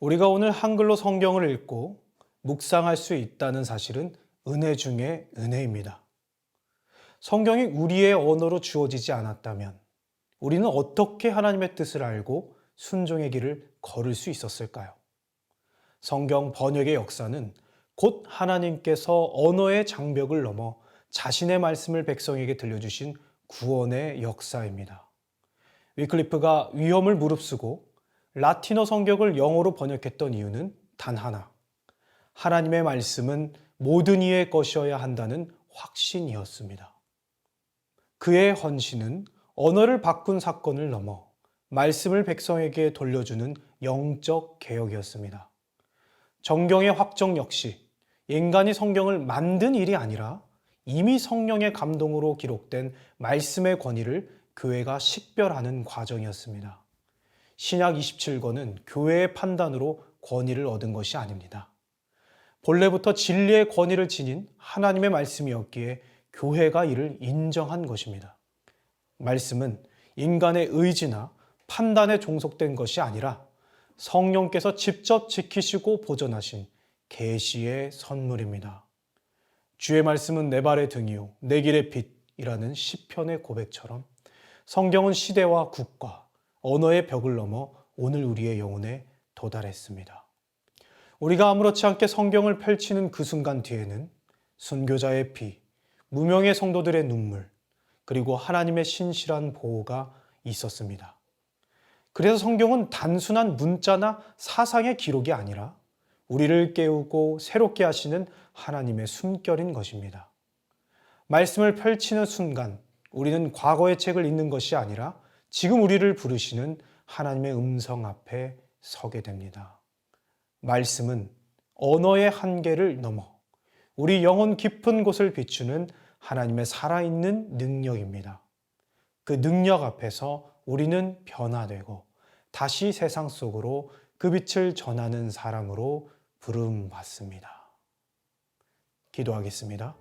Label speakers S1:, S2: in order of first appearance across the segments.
S1: 우리가 오늘 한글로 성경을 읽고 묵상할 수 있다는 사실은 은혜 중에 은혜입니다. 성경이 우리의 언어로 주어지지 않았다면 우리는 어떻게 하나님의 뜻을 알고 순종의 길을 걸을 수 있었을까요? 성경 번역의 역사는 곧 하나님께서 언어의 장벽을 넘어 자신의 말씀을 백성에게 들려주신 구원의 역사입니다. 위클리프가 위험을 무릅쓰고 라틴어 성경을 영어로 번역했던 이유는 단 하나. 하나님의 말씀은 모든 이의 것이어야 한다는 확신이었습니다. 그의 헌신은 언어를 바꾼 사건을 넘어 말씀을 백성에게 돌려주는 영적 개혁이었습니다. 정경의 확정 역시 인간이 성경을 만든 일이 아니라 이미 성령의 감동으로 기록된 말씀의 권위를 교회가 식별하는 과정이었습니다. 신약 27권은 교회의 판단으로 권위를 얻은 것이 아닙니다. 본래부터 진리의 권위를 지닌 하나님의 말씀이었기에 교회가 이를 인정한 것입니다. 말씀은 인간의 의지나 판단에 종속된 것이 아니라 성령께서 직접 지키시고 보존하신 계시의 선물입니다. 주의 말씀은 내 발의 등이요 내 길의 빛이라는 시편의 고백처럼 성경은 시대와 국가, 언어의 벽을 넘어 오늘 우리의 영혼에 도달했습니다. 우리가 아무렇지 않게 성경을 펼치는 그 순간 뒤에는 순교자의 피, 무명의 성도들의 눈물, 그리고 하나님의 신실한 보호가 있었습니다. 그래서 성경은 단순한 문자나 사상의 기록이 아니라 우리를 깨우고 새롭게 하시는 하나님의 숨결인 것입니다. 말씀을 펼치는 순간 우리는 과거의 책을 읽는 것이 아니라 지금 우리를 부르시는 하나님의 음성 앞에 서게 됩니다. 말씀은 언어의 한계를 넘어 우리 영혼 깊은 곳을 비추는 하나님의 살아있는 능력입니다. 그 능력 앞에서 우리는 변화되고 다시 세상 속으로 그 빛을 전하는 사람으로 부름받습니다. 기도하겠습니다.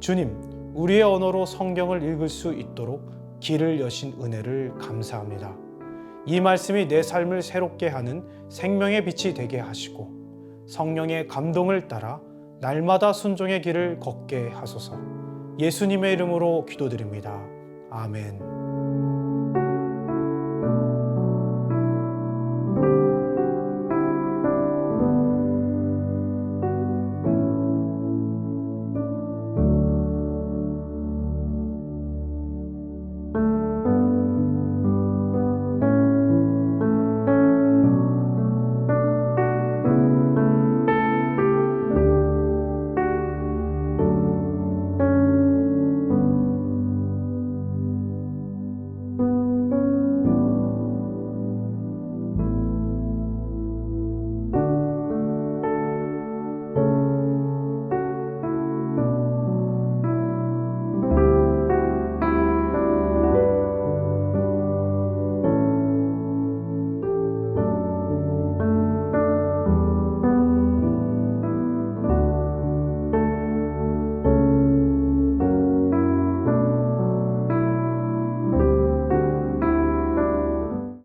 S1: 주님, 우리의 언어로 성경을 읽을 수 있도록 길을 여신 은혜를 감사합니다. 이 말씀이 내 삶을 새롭게 하는 생명의 빛이 되게 하시고 성령의 감동을 따라 날마다 순종의 길을 걷게 하소서. 예수님의 이름으로 기도드립니다. 아멘.